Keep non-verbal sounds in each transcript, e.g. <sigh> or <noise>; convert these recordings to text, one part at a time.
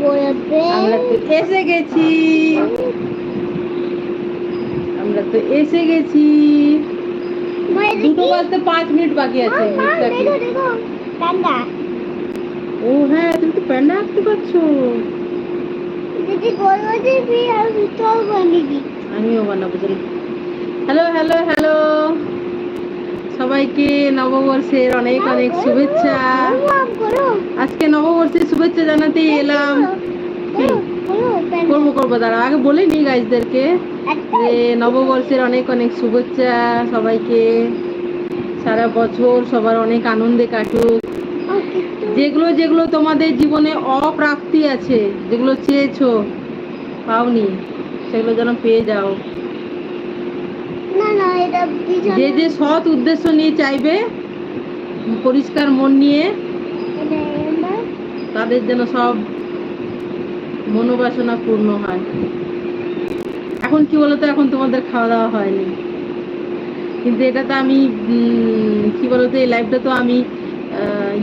বলতে আমরা তো এসে গেছি আমরা তো এসে গেছি দুটো বাজতে পাঁচ মিনিট বাকি আছে exactly। দেখো দেখো কান্ডা ও হ্যাঁ তুমি তো প্যান্ডা আঁকতে পারছ দিদি গোল বলতে ফির আর ভিতর বানিয়ে আমিও বানাবো চলো হ্যালো হ্যালো হ্যালো সবাইকে নববর্ষের অনেক অনেক শুভেচ্ছা। আজকে নববর্ষের শুভেচ্ছা জানাতে এলাম। করো করো করব করব দাঁড়া আগে বলে নি গাইজদেরকে যে নববর্ষের অনেক অনেক শুভেচ্ছা সবাইকে। সারা বছর সবার অনেক আনন্দে কাটুক। যেগুলো যেগুলো তোমাদের জীবনে অপ্রাপ্তি আছে, যেগুলো চেয়েছো, পাওনি, সেগুলো যেন পেয়ে যাও। যে যে সৎ উদ্দেশ্য নিয়ে চাইবে পরিষ্কার মন নিয়ে তাদের যেন সব মনোবাসনা পূর্ণ হয়। এখন কি বলতো এখন তোমাদের খাওয়া দাওয়া হয়নি। কিন্তু এটা তো আমি কি বলতো এই লাইভটা তো আমি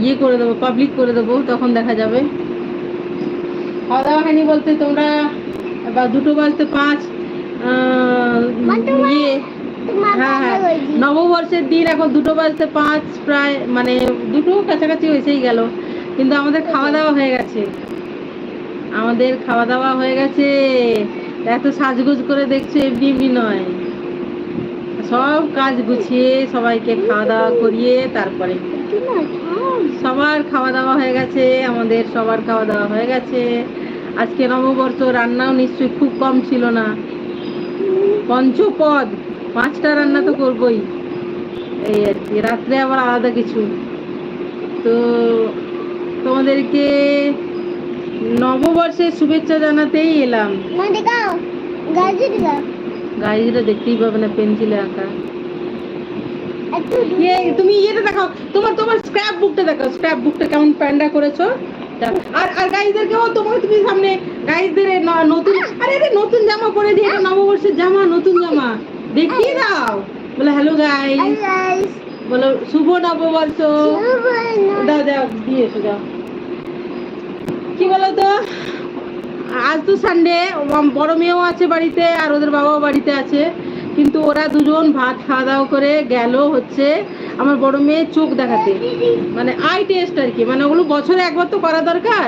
ইয়ে করে দেবো পাবলিক করে দেবো তখন দেখা যাবে। খাওয়া দাওয়া হয়নি বলতে তোমরা বা দুটো বাজতে পাঁচ ইয়ে হ্যাঁ হ্যাঁ নববর্ষের দিন এখন দুটো বাজতে পাঁচ প্রায় মানে দুটো কাছাকাছি হয়েছেই গেল। কিন্তু আমাদের খাওয়া দাওয়া হয়ে গেছে। আমাদের খাওয়া দাওয়া হয়ে গেছে। এত সাজগোজ করে দেখছ এমনি এমনি নয়। সব কাজ গুছিয়ে সবাইকে খাওয়া দাওয়া করিয়ে তারপরে সবার খাওয়া দাওয়া হয়ে গেছে, আমাদের সবার খাওয়া দাওয়া হয়ে গেছে। আজকে নববর্ষ রান্নাও নিশ্চয়ই খুব কম ছিল না। পঞ্চপদ পাঁচটা রান্না তো করবই। এই আর কি রাত্রে আবার আলাদা কিছু। তো তোমাদেরকে নববর্ষের শুভেচ্ছা জানাতেই এলাম। গাড়িটা দেখতেই পাবে না পেন্সিলে আঁকা। ইয়ে তুমি ইয়েটা দেখাও। তোমার তোমার স্ক্র্যাপ বুকটা দেখাও। স্ক্র্যাপ বুকটা কেমন প্যান্ডা করেছ? আর আর গাইজদেরকেও তোমার তুমি সামনে গাইজদের নতুন আরে নতুন জামা পরে যে এটা নববর্ষের জামা নতুন জামা। দেখিয়ে দাও বলে হ্যালো গাইস বলো শুভ নববর্ষ দাও দাও দিয়ে এসো দাও কি বলো তো আজ তো সানডে বড় মেয়েও আছে বাড়িতে আর ওদের বাবাও বাড়িতে আছে। কিন্তু ওরা দুজন ভাত খাওয়া দাওয়া করে গেল হচ্ছে আমার বড় মেয়ে চোখ দেখাতে। মানে আই টেস্ট আর কি। মানে ওগুলো বছরে একবার তো করা দরকার।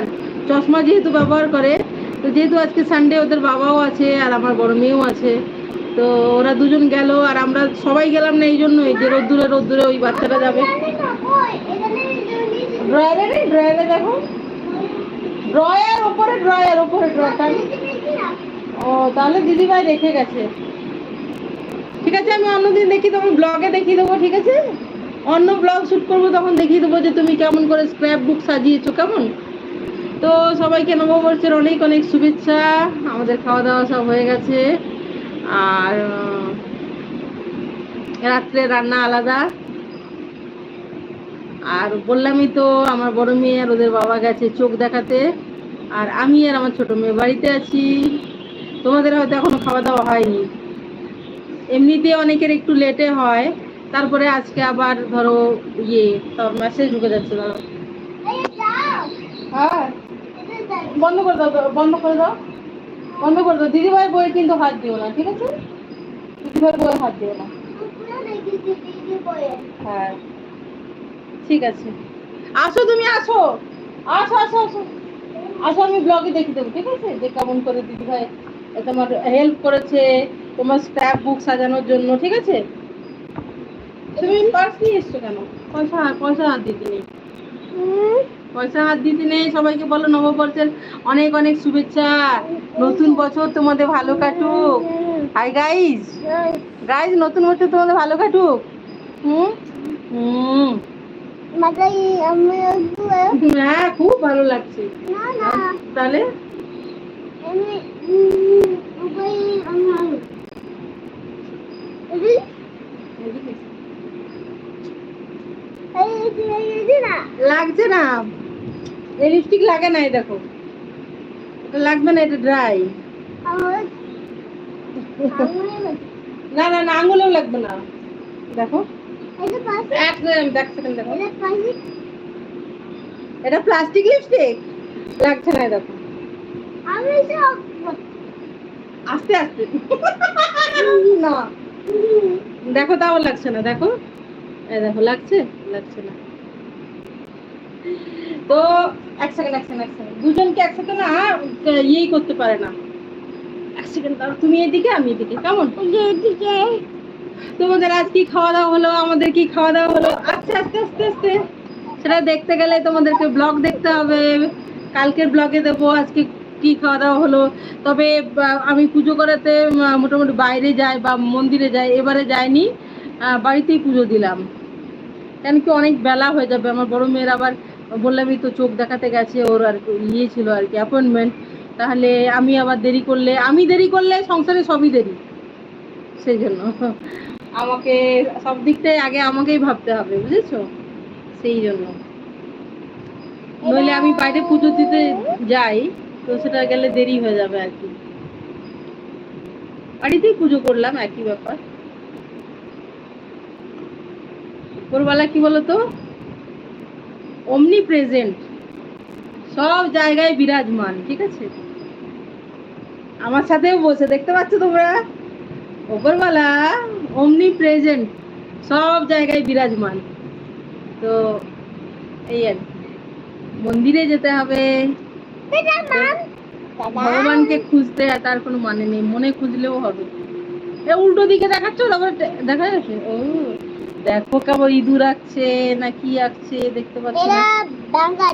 চশমা যেহেতু ব্যবহার করে তো যেহেতু আজকে সানডে ওদের বাবাও আছে আর আমার বড় মেয়েও আছে। তো ওরা দুজন গেল আর আমরা সবাই গেলাম না এই জন্যই যে রোদ্দুরে রোদ্দুরে ওই বাচ্চাটা যাবে। ড্রয়ারে ড্রয়ারে দেখো। ড্রয়ার ওপরে ড্রয়ার ওপরে ড্রয়ার ও, তাহলে দিদিভাই রেখে গেছে। ঠিক আছে, আমি অন্যদিন দেখি তোমার ব্লগে দেখিয়ে দেবো, ঠিক আছে? অন্য ব্লগ শুট করব, তখন দেখিয়ে দেবো যে তুমি কেমন করে স্ক্র্যাপ বুক সাজিয়েছো, কেমন? তো সবাইকে নববর্ষের অনেক অনেক শুভেচ্ছা। আমাদের খাওয়া দাওয়া সব হয়ে গেছে। আর রাত্রে রান্না আলাদা। আর বললামই তো আমার বড় মেয়ে আর ওদের বাবা গেছে চোখ দেখাতে। আর আমি আর আমার ছোট মেয়ে বাড়িতে আছি। তোমাদের হয়তো এখনও খাওয়া দাওয়া হয়নি। এমনিতে অনেকের একটু লেটে হয়। তারপরে আজকে আবার ধরো ইয়ে তোর মেসেজ ঢুকে যাচ্ছে ধরো। হ্যাঁ। বন্ধ করে দাও বন্ধ করে দাও। বন্ধ করে দাও দিদিভাই বইয়ে কিন্তু হাত দিও না, ঠিক আছে? দিদিভাই বইয়ে হাত দিও না। হ্যাঁ। ঠিক আছে। আসো তুমি, আসো। আসো আসো আসো। আসো, আমি ব্লগে দেখিয়ে দেবো, ঠিক আছে? যে কেমন করে দিদি ভাই তোমার হেল্প করেছে, তোমার স্ক্র্যাপ বুক সাজানোর জন্য, ঠিক আছে? তুমি পার্স নিয়ে এসছো কেন? পয়সা পয়সা দিতে নেই পয়সা হাত দিতে নেই সবাইকে বলো নববর্ষের অনেক অনেক শুভেচ্ছা। নতুন বছর তোমাদের ভালো কাটুক। হাই গাইজ গাইজ নতুন বছর তোমাদের ভালো কাটুক। হুম? হ্যাঁ খুব ভালো লাগছে। তাহলে? লাগছে না। এই লিপস্টিক লাগে না এই দেখো। এটা লাগবে না, এটা ড্রাই না না না, আঙুলেও লাগবে না। দেখো। এটা প্লাস্টিক লিপস্টিক লাগছে না, দেখো। আস্তে আস্তে। না। দেখো, তাও লাগছে না, দেখো। দেখো, লাগছে? লাগছে না। তো এক সেকেন্ড এক সেকেন্ড এক সেকেন্ড দুজনকে একসাথে না ইয়েই করতে পারে না। এক সেকেন্ড তুমি এদিকে আমি এদিকে কেমন? এদিকে। তোমাদের আজ কি খাওয়া দাওয়া হলো? আমাদের কি খাওয়া দাওয়া হলো? আস্তে আস্তে আস্তে আস্তে। সেটা দেখতে গেলে তোমাদেরকে ব্লগ দেখতে হবে। কালকের ব্লগে দেবো আজকে কি খাওয়া দাওয়া হলো। তবে আমি পুজো করাতে মোটামুটি বাইরে যাই বা মন্দিরে যাই এবারে যাইনি। বাড়িতেই পুজো দিলাম। কেন কি অনেক বেলা হয়ে যাবে আমার বড় মেয়ের আবার বললামই তো চোখ দেখাতে গেছে, ওর আর ইয়ে ছিল আর কি অ্যাপয়েন্টমেন্ট তাহলে আমি আবার দেরি করলে, আমি দেরি করলে সংসারে সবই দেরি। সেই জন্য। আমাকে সব দিকটাই আগে আমাকেই ভাবতে হবে, বুঝেছ? সেই জন্য। নইলে আমি বাইরে পুজো দিতে যাই, তো সেটা গেলে দেরি হয়ে যাবে আর কি। বাড়িতেই পুজো করলাম, একই ব্যাপার। ভোরবেলা কি বলতো? অমনি প্রেজেন্ট সব জায়গায় বিরাজমান, ঠিক আছে? আমার সাথেও বসে, দেখতে পাচ্ছ তোমরা? ওপরওয়ালা অমনি প্রেজেন্ট সব জায়গায় বিরাজমান। তো, এই আর মন্দিরে যেতে হবে। ভগবানকে খুঁজতে তার কোনো মানে নেই, মনে খুঁজলেও হবে। এ উল্টো দিকে দেখাচ্ছ? তারপরে দেখা যাচ্ছে। ও দেখো কেমন ইঁদুর আঁকছে না কি আঁকছে দেখতে পাচ্ছ না? ডাঙ্গা।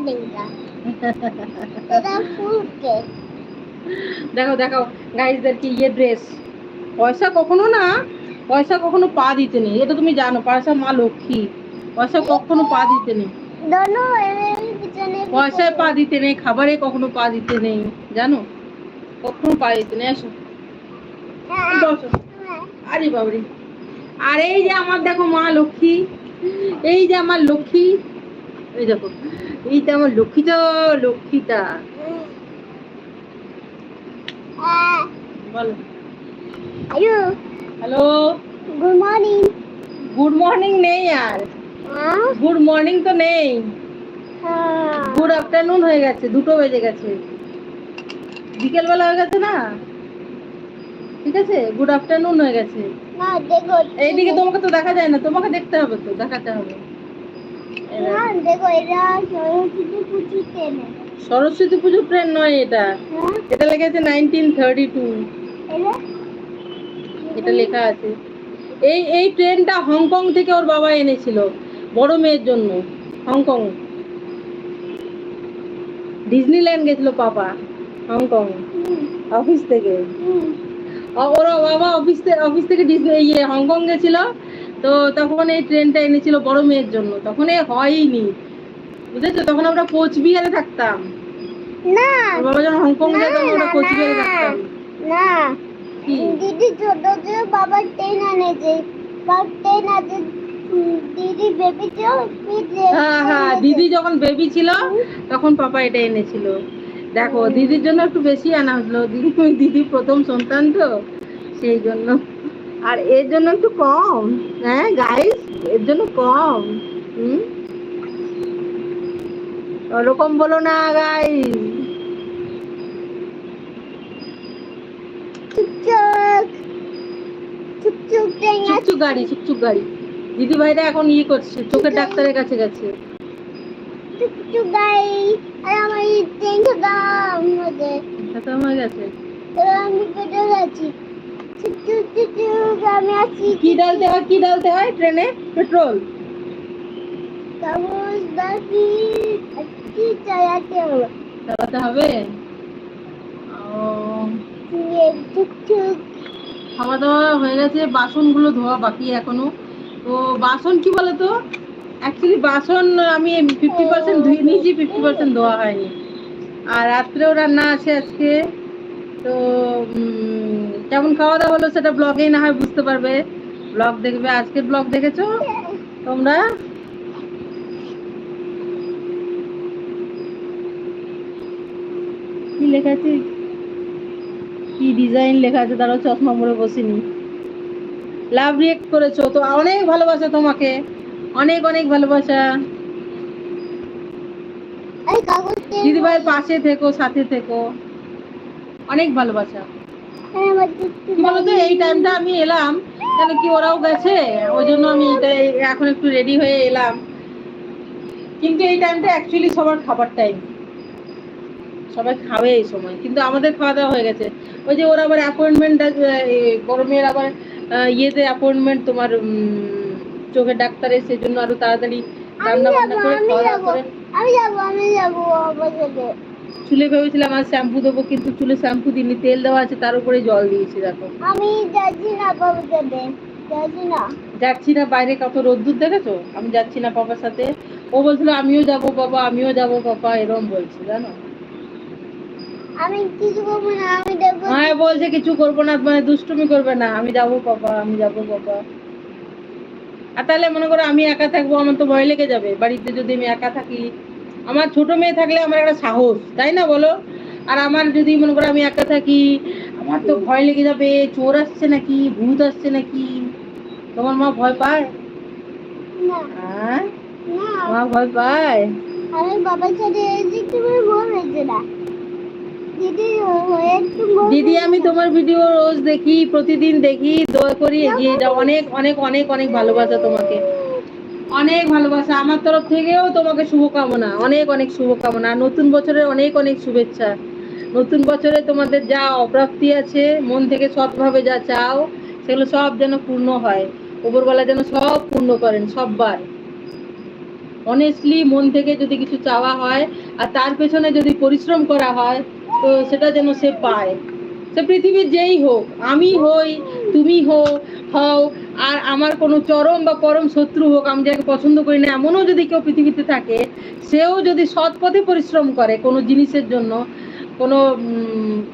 দেখো দেখো গাইজদেরকে ইয়ে ড্রেস পয়সা কখনো না পয়সা কখনো পা দিতে নেই। এটা তুমি জানো পয়সা মা লক্ষ্মী। পয়সা কখনো পা দিতে নেই। পয়সায় পা দিতে নেই খাবারে কখনো পা দিতে নেই। জানো? কখনো পা দিতে নেই আসো। বসো। আরে বাবরে। আর এই যে আমার দেখো মা লক্ষ্মী এই যে আমার লক্ষ্মী এই দেখো এইটা আমার লক্ষ্মী তো লক্ষ্মীটা। বলো। আয়ু। Hello. Good morning good morning নেই আর। গুড মর্নিং তো নেই। গুড আফটারনুন হয়ে গেছে দুটো বেজে গেছে। বিকেলবেলা হয়ে গেছে না? ঠিক আছে? গুড আফটারনুন হয়ে গেছে। এইদিকে তোমাকে তো দেখা যায় না তোমাকে দেখতে হবে তো দেখাতে হবে। এটা সরস্বতী পুজো ট্রেন নয় এটা। হ্যাঁ। এটা লেগেছে নাইনটিন থার্টি টু এটা লেখা আছে। এই এই ট্রেনটা হংকং থেকে ওর বাবা এনেছিল বড় মেয়ের জন্য হংকং। ডিজনিল্যান্ড গেছিল পাপা হংকং অফিস থেকে। ওর বাবা অফিস থেকে অফিস থেকে ইয়ে হংকং গেছিল তো তখন এই ট্রেনটা এনেছিল বড় মেয়ের জন্য। তখন এ হয়নি। বুঝেছ? তখন আমরা কোচবিহারে থাকতাম। না। বাবা যখন হংকং যেত আমরা কোচবিহারে থাকতাম। না। দিদি ছোট বাবা ট্রেন আনেছে। বাবা ট্রেন আছে দিদি বেবি যে হ্যাঁ হ্যাঁ দিদি যখন বেবি ছিল তখন পাপা এটা এনেছিল। দেখো দিদির জন্য একটু বেশি আনা হলো দিদি দিদি প্রথম সন্তান তো সেই জন্য। আর এর জন্য একটু কম হ্যাঁ গাইস এর জন্য কম হুম? ওরকম বলো না গাইস চুপচুপ চুপচুপ চুকচুক গাড়ি চুকচুক গাড়ি। দিদি ভাইরা এখন ইয়ে করছে চোখের ডাক্তারের কাছে গেছে। চুপচুপ গাড়ি আর দাম মধ্যে গেছে আমি আমি আছি কি ডালতে হয় কি ডালতে হয় ট্রেনে? পেট্রোল। কি চালাতে হবে। চালাতে হবে খাওয়া দাওয়া হয়ে গেছে, বাসনগুলো ধোয়া বাকি এখনও। তো বাসন কি বলতো? অ্যাকচুয়ালি বাসন আমি ফিফটি পার্সেন্ট ধুয়ে নিয়েছি ফিফটি পার্সেন্ট ধোয়া হয়নি। আর রাত্রেও রান্না আছে আজকে। তো কেমন খাওয়া দাওয়া হলো সেটা ব্লগেই না হয় বুঝতে পারবে। ব্লগ দেখবে আজকের ব্লগ দেখেছ? তোমরা? কি লেখা আছে? কি ডিজাইন লেখা আছে? তারা চশমা পরে বসিনি। লাভ রিয়েক্ট করেছ তো অনেক ভালোবাসা তোমাকে। অনেক অনেক ভালোবাসা। দিদিভাইয়ের পাশে থেকো সাথে থেকো। অনেক ভালোবাসা। বলতো এই টাইমটা আমি এলাম কেন কি ওরাও গেছে? ওই জন্য আমি এটা এখন একটু রেডি হয়ে এলাম। কিন্তু এই টাইমটা অ্যাকচুয়ালি সবার খাবার টাইম সবাই খাবে এই সময়। কিন্তু আমাদের খাওয়া দাওয়া হয়ে গেছে। ওই যে ওরা আবার অ্যাপয়েন্টমেন্ট মেয়ের আবার ইয়েতে অ্যাপয়েন্টমেন্ট তোমার চোখের ডাক্তারের সেই জন্য আরও তাড়াতাড়ি রান্না বান্না করে আমি খাওয়া দাওয়া। করে। আমি যাব আমি যাব বাবার চুলে ভেবেছিলাম আর শ্যাম্পু দেবো কিন্তু চুলে শ্যাম্পু দিইনি তেল দেওয়া আছে তার উপরে জল দিয়েছি দেখো। আমি যাচ্ছি না বাবার সাথে যাচ্ছি না। যাচ্ছি না বাইরে কত রোদ্দুর দেখেছ? আমি যাচ্ছি না পাপার সাথে। ও বলছিল আমিও যাব বাবা আমিও যাব পাপা এরকম বলছে জানো? আমি কিছু করব না আমি দেখব হ্যাঁ বলছে কিছু করব না মানে দুষ্টুমি করবে না আমি যাব পাপা আমি যাব পাপা। আর তাহলে মনে করো আমি একা থাকব আমার তো ভয় লেগে যাবে। বাড়িতে যদি আমি একা থাকি আমার ছোট মেয়ে থাকলে আমার একটা সাহস তাই না বলো? আর আমার যদি মনে করো আমি একা থাকি আমার তো ভয় লেগে যাবে চোর আসছে নাকি ভূত আসছে নাকি? তোমার মা ভয় পায়? না। হ্যাঁ? মা ভয় পায়? আমি বাবার সাথে ভুল হয়েছে না দিদি, আমি তোমার ভিডিও রোজ দেখি, প্রতিদিন দেখি, দোয়া করি, এগিয়ে যাও। অনেক অনেক অনেক অনেক ভালোবাসা তোমাকে। অনেক ভালোবাসা। আমার তরফ থেকেও তোমাকে শুভকামনা। অনেক অনেক শুভকামনা। নতুন বছরের অনেক অনেক শুভেচ্ছা। নতুন বছরে তোমাদের যা অপ্রাপ্তি আছে, মন থেকে সৎভাবে যা চাও, সেগুলো সব যেন পূর্ণ হয়। উপরবেলা যেন সব পূর্ণ করেন, সববার। অনেস্টলি মন থেকে যদি কিছু চাওয়া হয়, আর তার পেছনে যদি পরিশ্রম করা হয় তো সেটা যেন সে পায় সে পৃথিবীর যেই হোক আমি হই তুমি হো হও আর আমার কোনো চরম বা পরম শত্রু হোক আমি যাকে পছন্দ করি না এমনও যদি কেউ পৃথিবীতে থাকে সেও যদি সৎ পথে পরিশ্রম করে কোনো জিনিসের জন্য কোনো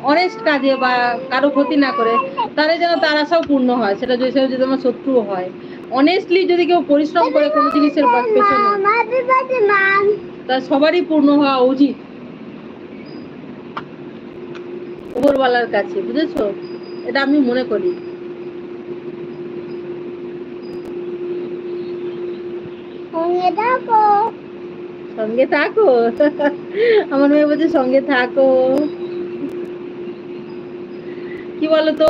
অনেস্ট কাজে বা কারও ক্ষতি না করে তাহলে যেন তার আশাও পূর্ণ হয় সেটা যদি সেও যদি আমার শত্রুও হয় অনেস্টলি যদি কেউ পরিশ্রম করে কোনো জিনিসের পেছনে তা সবারই পূর্ণ হওয়া উচিত উপরওয়ালার কাছে বুঝেছ? এটা আমি মনে করি। সঙ্গে থাকো। <laughs> আমার মেয়ে বলছে সঙ্গে থাকো। কি বলতো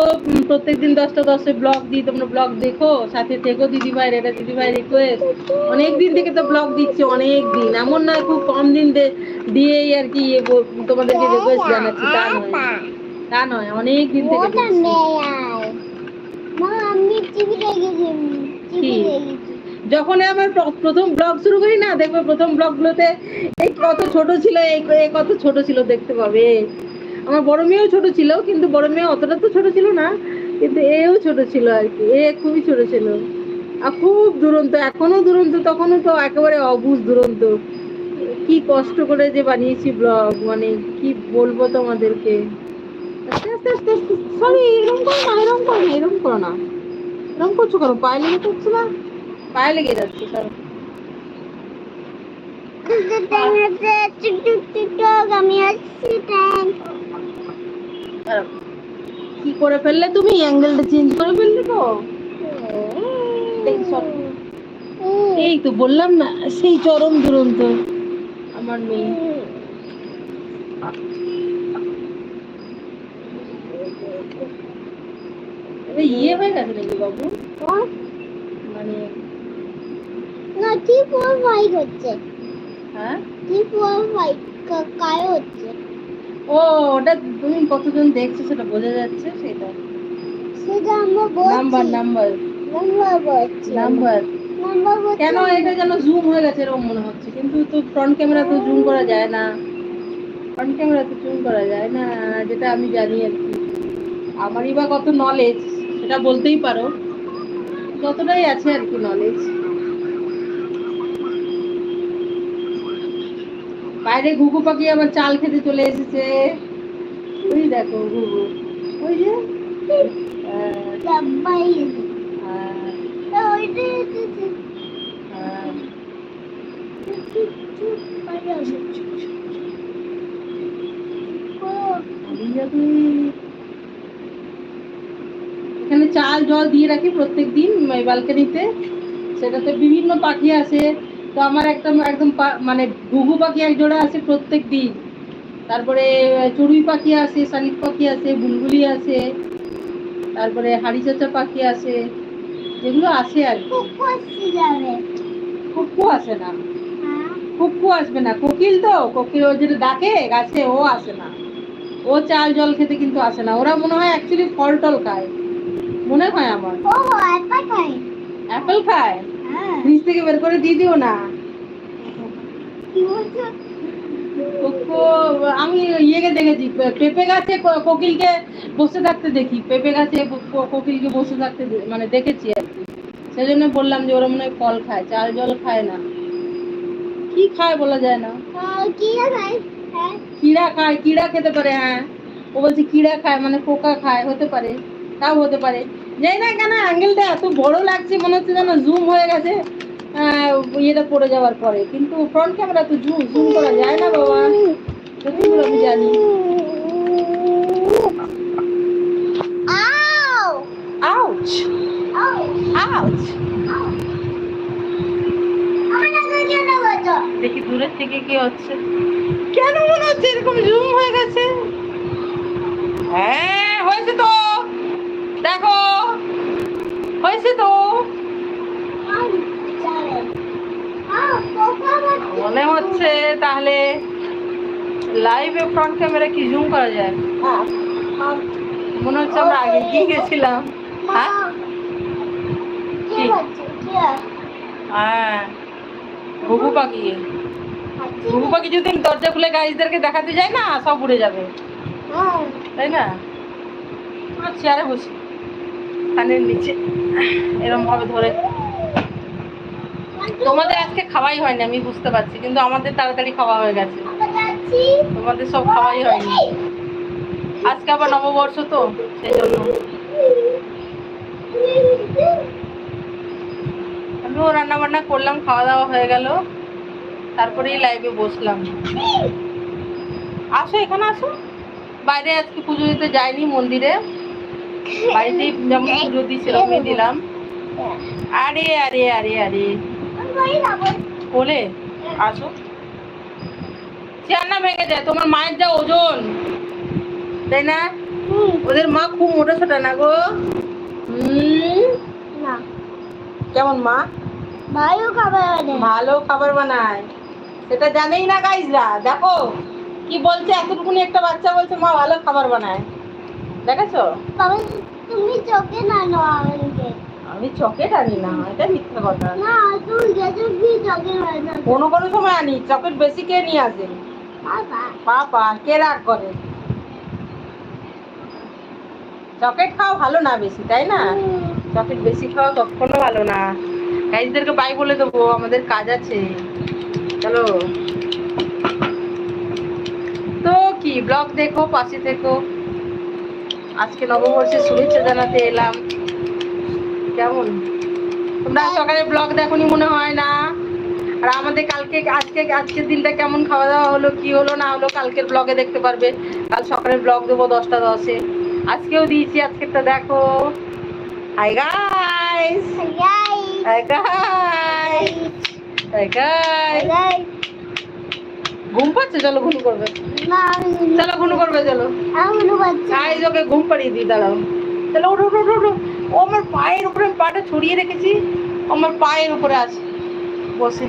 প্রত্যেকদিন দশটা দশে ব্লগ দিই তোমরা ব্লগ দেখো সাথে থেকো দিদি ভাইয়ের এটা দিদি ভাই রিকোয়েস্ট অনেক দিন থেকে তো ব্লগ দিচ্ছে অনেক দিন এমন নয় খুব কম দিন দিয়েই আর কি তোমাদেরকে রিকোয়েস্ট জানাচ্ছি তা নয়। তা নয় অনেক দিন থেকে যখন আমার প্রথম ব্লগ শুরু করি না দেখবে প্রথম ব্লগগুলোতে এই কত ছোট ছিল এই কত ছোট ছিল দেখতে পাবে। আমার বড় মেয়েও ছোট ছিল কিন্তু বড় মেয়ে অতটা তো ছোট ছিল না কিন্তু এও ছোট ছিল আর কি এ খুবই ছোট ছিল। আর খুব দুরন্ত এখনও দুরন্ত তখনও তো একেবারে অবুজ দুরন্ত। কি কষ্ট করে যে বানিয়েছি ব্লগ মানে কি বলব তোমাদেরকে আস্তে আস্তে আস্তে আস্তে সরি এরকম করো না এরকম করো না এরকম করো না। এরকম করছ কেন? পায়ে লেগে যাচ্ছে না? পায়ে লেগে যাচ্ছে সরো। কি করে ফেললে তুমি? অ্যাঙ্গেলটা চেঞ্জ করে ফেললে তো। এই তো বললাম না সেই চরম দুরন্ত। আমার মেয়ে। ইয়ে হয়ে গেছে নাকি বাবু? মানে না হচ্ছে। হ্যাঁ? ঠিক ফোর ফাইভ কায় হচ্ছে? ও ওটা তুমি কতজন দেখছ সেটা বোঝা যাচ্ছে সেটা। সেটা আমরা বলছি। নাম্বার নাম্বার নাম্বার বলছি। নাম্বার নাম্বার কেন এটা যেন জুম হয়ে গেছে এরকম মনে হচ্ছে? কিন্তু তো ফ্রন্ট ক্যামেরা তো জুম করা যায় না। ফ্রন্ট ক্যামেরা তো জুম করা যায় না যেটা আমি জানি আর কি। আমারই বা কত নলেজ সেটা বলতেই পারো। যতটাই আছে আর কি নলেজ বাইরে ঘুঘু পাখি আবার চাল খেতে চলে এসেছে। ওই দেখো ঘুঘু। ওই যে আমি চাল জল দিয়ে রাখি প্রত্যেক দিন ব্যালকানিতে সেটাতে বিভিন্ন পাখি আসে। তো আমার একটা একদম মানে ঘুঘু পাখি এক জোড়া আছে প্রত্যেক দিন তারপরে চড়ুই পাখি আছে শালিক পাখি আছে বুলবুলি আছে তারপরে হাড়ি চাচা পাখি আছে যেগুলো আছে আর কুকু আসে না। হ্যাঁ। কুকু আসবে না। কোকিল তো কোকিল ও যেটা ডাকে গাছে ও আসে না। ও চাল জল খেতে কিন্তু আসে না। ওরা মনে হয় অ্যাকচুয়ালি ফল টল খায়। মনে হয় আমার। ও একটা খাই অ্যাপেল খায় হ্যাঁ। ফ্রিজ থেকে বের করে দিয়ে দিও না। কি বলছো? আমি ইয়েকে দেখেছি পেঁপে গাছে কোকিলকে বসে থাকতে দেখি। পেঁপে গাছে কোকিলকে বসে থাকতে মানে দেখেছি আর কি। সেই জন্য বললাম যে ওরা মনে হয় ফল খায় চাল জল খায় না। কি খায় বলা যায় না। হ্যাঁ। কিড়া খায় কিড়া খেতে পারে হ্যাঁ। ও বলছে কিড়া খায় মানে পোকা খায় হতে পারে। তাও হতে পারে। জানি না কেন অ্যাঙ্গেলটা এত বড় লাগছে মনে হচ্ছে যেন জুম হয়ে গেছে ইয়েটা পড়ে যাওয়ার পরে। কিন্তু ফ্রন্ট ক্যামেরা তো জুম জুম করা যায় না বাবা। আমি জানি। আউচ দেখি দূরের থেকে কি হচ্ছে। কেন মনে হচ্ছে এরকম জুম হয়ে গেছে? হ্যাঁ হয়েছে তো দেখো হয়েছে তো আম যাবে আও পোকা মারছে মনে হচ্ছে তাহলে লাইভে ফ্রন্ট ক্যামেরা কি জুম করা যায়? আম মনে হচ্ছে আমরা আগে গিয়ে গেছিলাম। হ্যাঁ? হ্যাঁ। ঘুঘু পাখি। হচ্ছে ঘুঘু পাখি যদি দরজা খুলে গাইজদেরকে দেখাতে যায় না সব উড়ে যাবে। হ্যাঁ। তাই না? চেয়ারে বসি। কানের নিচে। এরম ভাবে ধরে। তোমাদের আজকে খাওয়াই হয়নি, আমি বুঝতে পারছি, কিন্তু আমাদের তাড়াতাড়ি খাওয়া হয়ে গেছে। তোমাদের সব খাওয়াই হয়নি। আজকে আবার নববর্ষ তো, সেই জন্য। আমিও রান্না বান্না করলাম খাওয়া দাওয়া হয়ে গেল। তারপরেই লাইভে বসলাম। আসো, এখানে আসো। বাইরে আজকে পুজো দিতে যাইনি মন্দিরে। বাড়িতেই যেমন পুজো সেরকমই দিলাম। আরে আরে আরে আরে। কোলে? আসো। চেয়ার না ভেঙে যায় তোমার মায়ের যা ওজন। তাই না? ওদের মা খুব মোটা সোটা না গো? না। কেমন মা? ভালো খাবার ভালো খাবার বানায়। সেটা জানেই না গাইজরা। দেখো কি বলছে এতটুকুনি একটা বাচ্চা বলছে মা ভালো খাবার বানায়। দেখেছ? তুমি চোখে না আমি চকেট আনি না এটা মিথ্যা কথা। কোনো কোনো সময় আনি চকেট বেশি কে নিয়ে আসে? বাবা কে রাগ করে? চকেট খাওয়া ভালো না বেশি তাই না? চকেট বেশি খাওয়া কখনো ভালো না। গাইজদেরকে বাই বলে দেবো আমাদের কাজ আছে। চলো। তো কি ব্লগ দেখো পাশে থেকো। আজকে নববর্ষের শুভেচ্ছা জানাতে এলাম। কেমন? তোমরা সকালে ব্লগ দেখোনি মনে হয় না? আর আমাদের কালকে আজকে আজকের দিনটা কেমন খাওয়া দাওয়া হলো কি হলো না হলো কালকের ব্লগে দেখতে পারবে। কাল সকালে ব্লগ দেবো দশটা দশে। আজকেও দিয়েছি আজকেরটা দেখো। Hi guys guy hi guys hi guys ঘুম পাচ্ছে? চলো ঘুম করবে। না চলো ঘুম করবে চলো। বাচ্চা ওকে ঘুম পাড়িয়ে দিই দাঁড়াও। চলো উঠো উঠো, উঠো। ও আমার পায়ের উপরে আমি পাটা ছড়িয়ে রেখেছি, আমার পায়ের উপরে আছে বসে।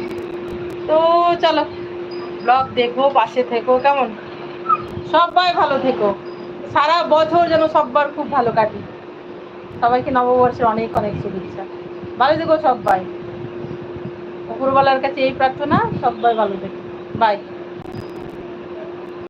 তো চলো ব্লগ দেখো, পাশে থেকো, কেমন? সবাই ভালো থেকো। সারা বছর যেন সব্বার খুব ভালো কাটি। সবাইকে নববর্ষের অনেক অনেক শুভেচ্ছা। ভালো থেকো সবাই। উপরওয়ালার কাছে এই প্রার্থনা, সবাই ভালো থেকো। বাই